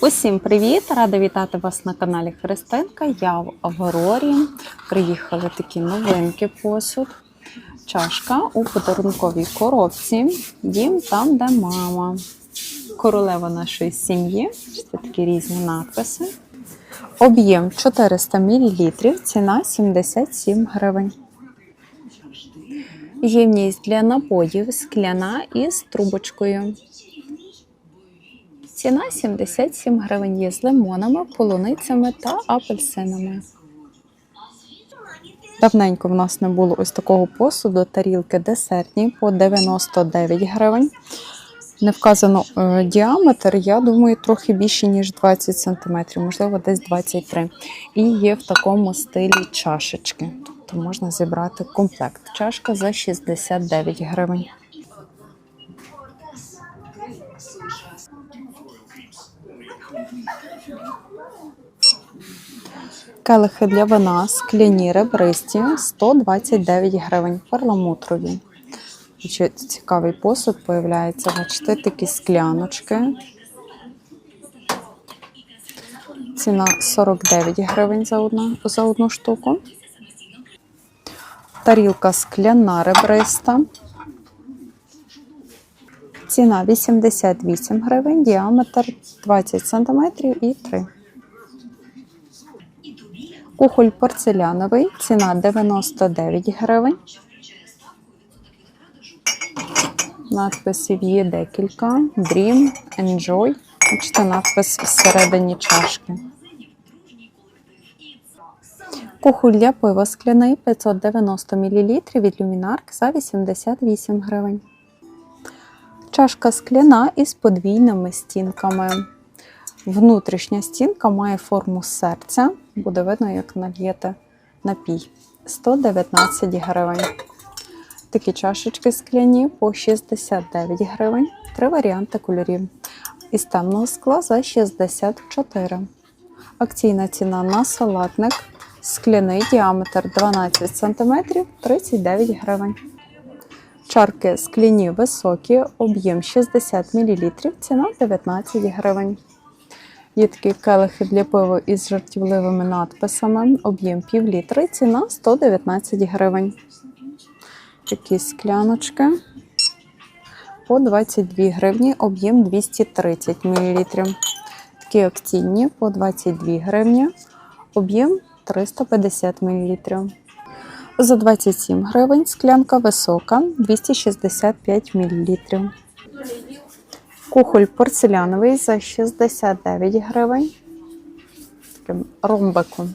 Усім привіт! Рада вітати вас на каналі Христинка. Я в Аврорі. Приїхали такі новинки посуд. Чашка у подарунковій коробці. Дім там, де мама. Королева нашої сім'ї. Це такі різні надписи. Об'єм 400 мл, ціна 77 гривень. Ємність для напоїв скляна із трубочкою. Ціна 77 гривень є з лимонами, полуницями та апельсинами. Давненько в нас не було ось такого посуду, тарілки десертні по 99 гривень. Не вказано е, діаметр, я думаю, трохи більше, ніж 20 см, можливо, десь 23 І є в такому стилі чашечки. Тобто можна зібрати комплект. Чашка за 69 гривень. Келихи для вина, скляні ребристі 129 гривень, перламутрові. Цікавий посуд появляється. Бачите, такі скляночки. Ціна 49 гривень за одну, за одну штуку. Тарілка скляна ребриста. Ціна 88 гривень, діаметр 20 см і 3 Кухоль порцеляновий, ціна 99 гривень. Надписів є декілька. Dream, Enjoy. Бачите, надпис всередині чашки. Кухоль для пива скляний 590 мл від люмінарк за 88 гривень. Чашка скляна із подвійними стінками. Внутрішня стінка має форму серця. Буде видно, як нальєте напій. 119 гривень. Такі чашечки скляні по 69 гривень. Три варіанти кольорів. Із темного скла за 64. Акційна ціна на салатник. Скляний діаметр 12 см 39 гривень. Чарки скляні високі, об'єм 60 мл, ціна 19 гривень. Є такі келихи для пива із жартівливими надписами, об'єм пів літри, ціна 119 гривень. Такі скляночки по 22 гривні, об'єм 230 мл. Такі акційні по 22 гривні, об'єм 350 мл. За 27 гривень склянка висока 265 мл. Кухоль порцеляновий за 69 гривень. Таким ромбиком.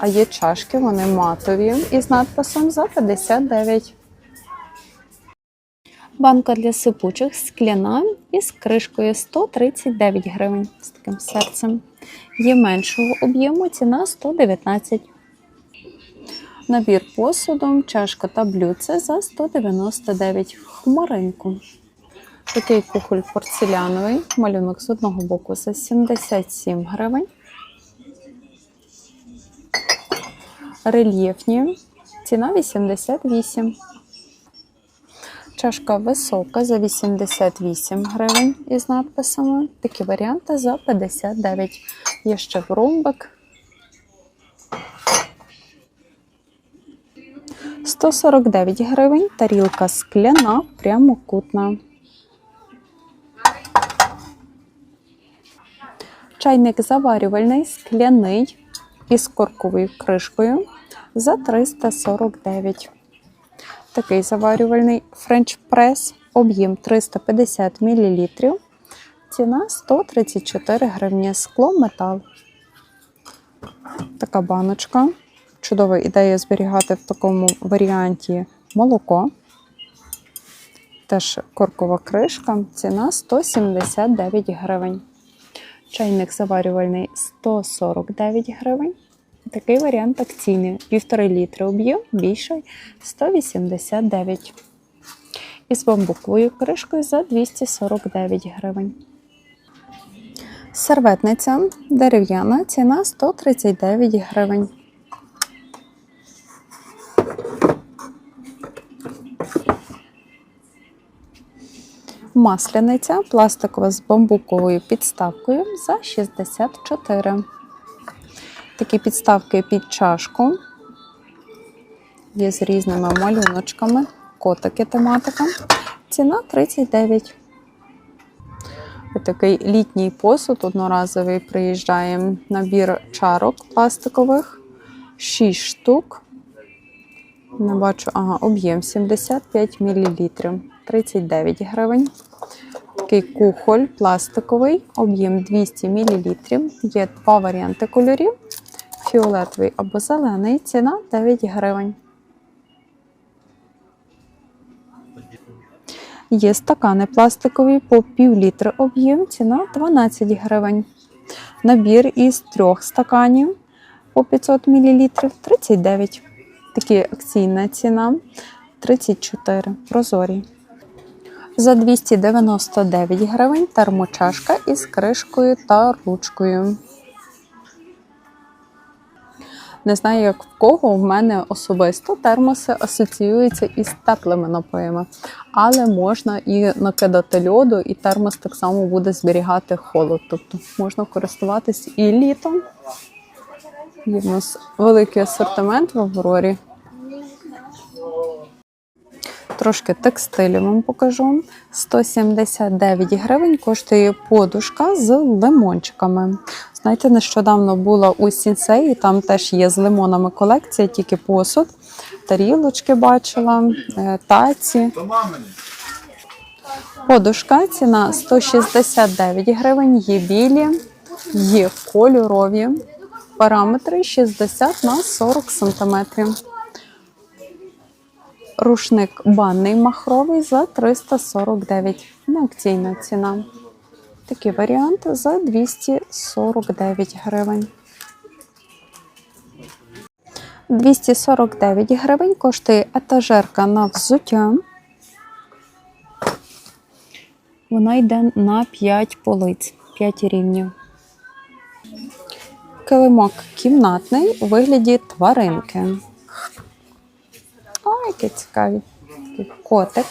А є чашки, вони матові із надписом за 59. Банка для сипучих скляна із кришкою 139 гривень з таким серцем. Є меншого об'єму, ціна 119. Набір посуду, чашка та блюдце за 199 хмаринку. Такий кухоль порцеляновий, малюнок з одного боку за 77 гривень. Рельєфні, ціна 88. Чашка висока за 88 гривень із надписами. Такі варіанти за 59. Є ще в ромбик. 149 гривень. Тарілка скляна, прямокутна. Чайник заварювальний, скляний із корковою кришкою за 349. Такий заварювальний French Press, об'єм 350 мл. Ціна 134 гривні. Скло метал. Така баночка. Чудова ідея зберігати в такому варіанті молоко. Теж коркова кришка. Ціна 179 гривень. Чайник заварювальний 149 гривень. Такий варіант акційний. Півтори літри об'єм, більший 189. Із бамбуковою кришкою за 249 гривень. Серветниця дерев'яна, ціна 139 гривень. Масляниця пластикова з бамбуковою підставкою за 64. Такі підставки під чашку. Є з різними малюночками. Котики тематика. Ціна 39. Ось такий літній посуд одноразовий приїжджає набір чарок пластикових. 6 штук. Не бачу, ага, об'єм 75 мл. 39 гривень. Такий кухоль пластиковий, об'єм 200 мл. Є два варіанти кольорів: фіолетовий або зелений. Ціна 9 гривень. Є стакани пластикові по пів літри об'єм, ціна 12 гривень. Набір із трьох стаканів по 500 мл 39. Такі акційна ціна 34. Прозорі. За 299 гривень термочашка із кришкою та ручкою. Не знаю, як в кого, в мене особисто термоси асоціюються із теплими напоями, але можна і накидати льоду, і термос так само буде зберігати холод. Тобто можна користуватись і літом. В нас великий асортимент в Аврорі. Трошки текстилю вам покажу. 179 гривень коштує подушка з лимончиками. Знаєте, нещодавно була у Сінсеї, там теж є з лимонами колекція, тільки посуд, тарілочки бачила, е, таці. Подушка ціна 169 гривень, є білі, є кольорові. Параметри 60 на 40 сантиметрів. Рушник банний махровий за 349. Не акційна ціна. Такий варіант за 249 гривень. 249 гривень коштує етажерка на взуття. Вона йде на 5 полиць, 5 рівнів. Килимок кімнатний у вигляді тваринки. Які цікаві. Котик.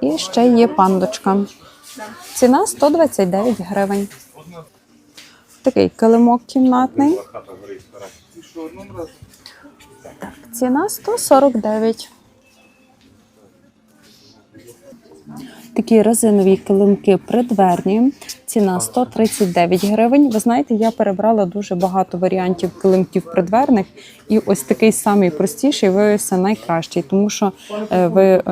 І ще є пандочка. Ціна 129 гривень. Такий килимок кімнатний. Ціна 149. Такі резинові килимки придверні. Ціна 139 гривень. Ви знаєте, я перебрала дуже багато варіантів килимків придверних, і ось такий самий простіший виявився найкращий, тому що е, ви е,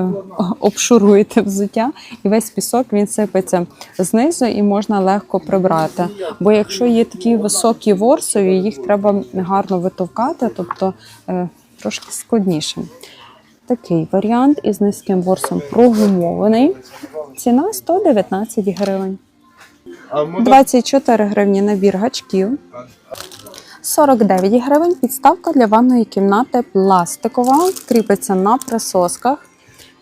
обшуруєте взуття, і весь пісок він сипеться знизу і можна легко прибрати. Бо якщо є такі високі ворсові, їх треба гарно витовкати, тобто е, трошки складніше. Такий варіант із низьким ворсом прогумований. Ціна 119 гривень. 24 гривні набір гачків. 49 гривень підставка для ванної кімнати пластикова. Кріпиться на присосках.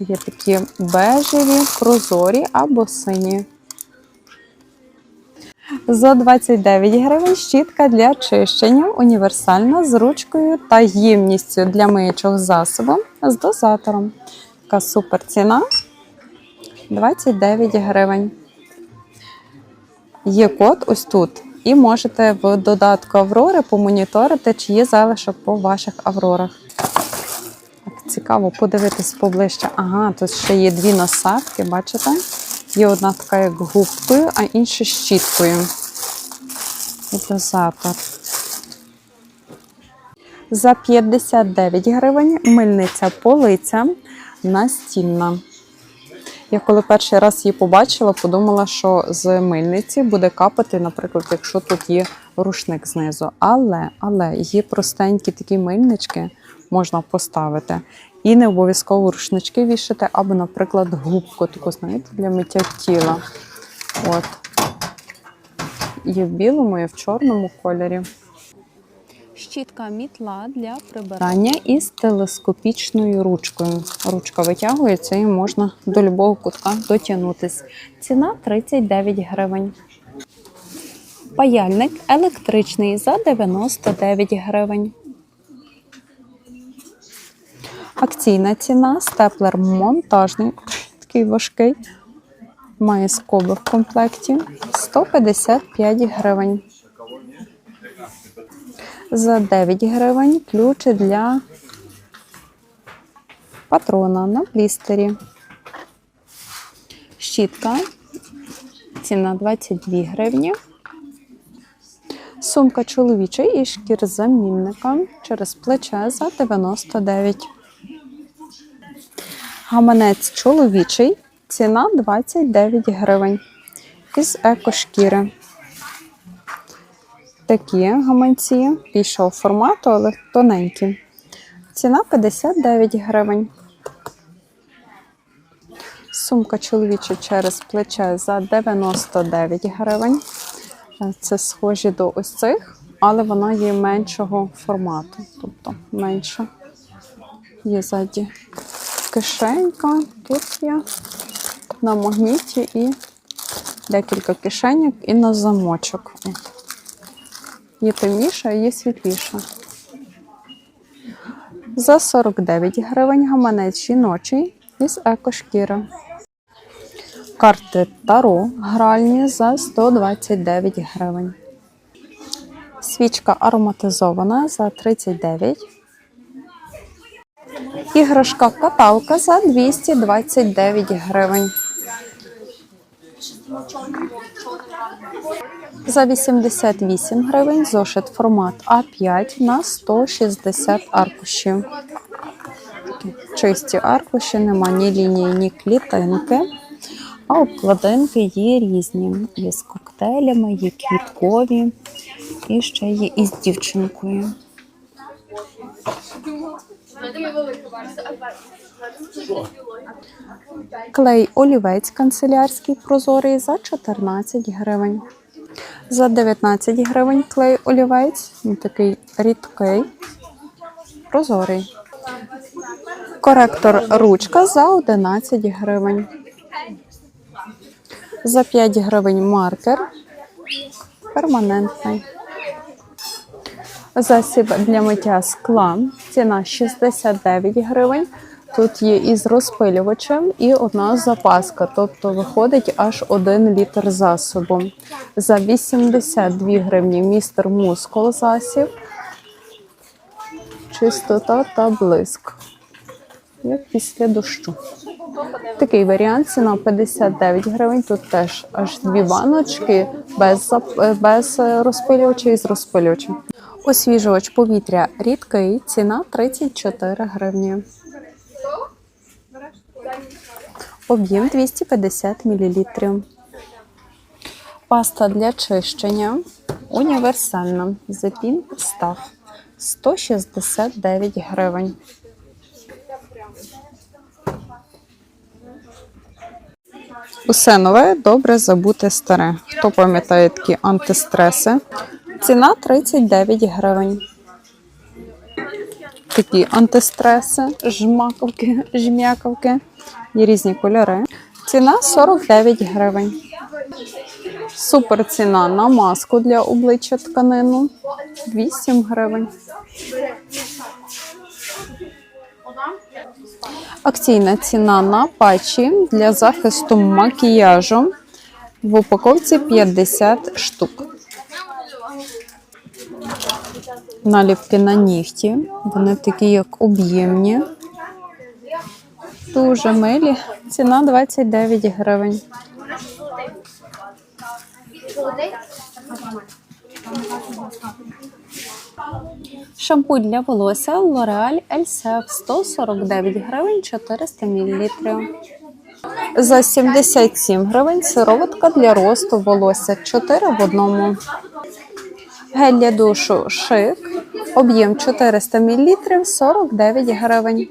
Є такі бежеві, прозорі або сині. За 29 гривень щітка для чищення універсальна з ручкою та ємністю для миючого засобу з дозатором. Така супер ціна 29 гривень. Є код ось тут. І можете в додатку Аврори помоніторити, чи є залишок по ваших Аврорах. Так, цікаво подивитись поближче. Ага, тут ще є дві насадки, бачите? Є одна така як губкою, а інша щіткою. І дозатор. За 59 гривень мильниця полиця настільна. Я коли перший раз її побачила, подумала, що з мильниці буде капати, наприклад, якщо тут є рушник знизу. Але, але є простенькі такі мильнички, можна поставити. І не обов'язково рушнички вішати, або, наприклад, губку таку, знаєте, для миття тіла. От. Є в білому, є в чорному кольорі. Щітка мітла для прибирання із телескопічною ручкою. Ручка витягується і можна до любого кутка дотягнутись. Ціна 39 гривень. Паяльник електричний за 99 гривень. Акційна ціна степлер монтажний. такий важкий. Має скоби в комплекті 155 гривень. За 9 гривень ключі для патрона на плістері. Щітка. Ціна 22 гривні. Сумка чоловіча із шкірзамінника через плече за 99. Гаманець чоловічий. Ціна 29 гривень. Із екошкіри. Такі гаманці більшого формату, але тоненькі. Ціна 59 гривень. Сумка чоловіча через плече за 99 гривень. Це схожі до ось цих, але вона є меншого формату, тобто менша. Є ззаді кишенька, тут є на магніті і декілька кишеньок і на замочок. Є темніша, є світліша. За 49 гривень гаманець жіночий із екошкіри. Карти Таро гральні за 129 гривень. Свічка ароматизована за 39. Іграшка каталка за 229 гривень. За 88 гривень зошит формат А5 на 160 аркушів. Чисті аркуші, нема ні лінії, ні клітинки. А обкладинки є різні. Є з коктейлями, є квіткові і ще є із дівчинкою. Клей олівець канцелярський прозорий за 14 гривень. За 19 гривень клей олівець, він такий рідкий, прозорий. Коректор ручка за 11 гривень. За 5 гривень маркер перманентний. Засіб для миття скла. Ціна 69 гривень. Тут є із розпилювачем і одна запаска, тобто виходить аж 1 літр засобу. За 82 гривні містер мускул засіб, чистота та блиск. Як після дощу. Такий варіант, ціна 59 гривень. Тут теж аж дві баночки без, без розпилювача і з розпилювачем. Освіжувач повітря рідкий, ціна 34 гривні. Об'єм 250 мл. Паста для чищення універсальна. Запін став 169 гривень. Усе нове, добре забути старе. Хто пам'ятає такі антистреси? Ціна 39 гривень. Такі антистреси, жмаковки, жмякавки. Є різні кольори. Ціна 49 гривень. Супер ціна на маску для обличчя тканину 8 гривень. Акційна ціна на патчі для захисту макіяжу в упаковці 50 штук. Наліпки на нігті. Вони такі, як об'ємні. Дуже милі. Ціна 29 гривень. Шампунь для волосся L'Oreal LCF 149 гривень 400 мл. За 77 гривень сироватка для росту волосся 4 в одному. Гель для душу шик. Об'єм 400 мл 49 гривень.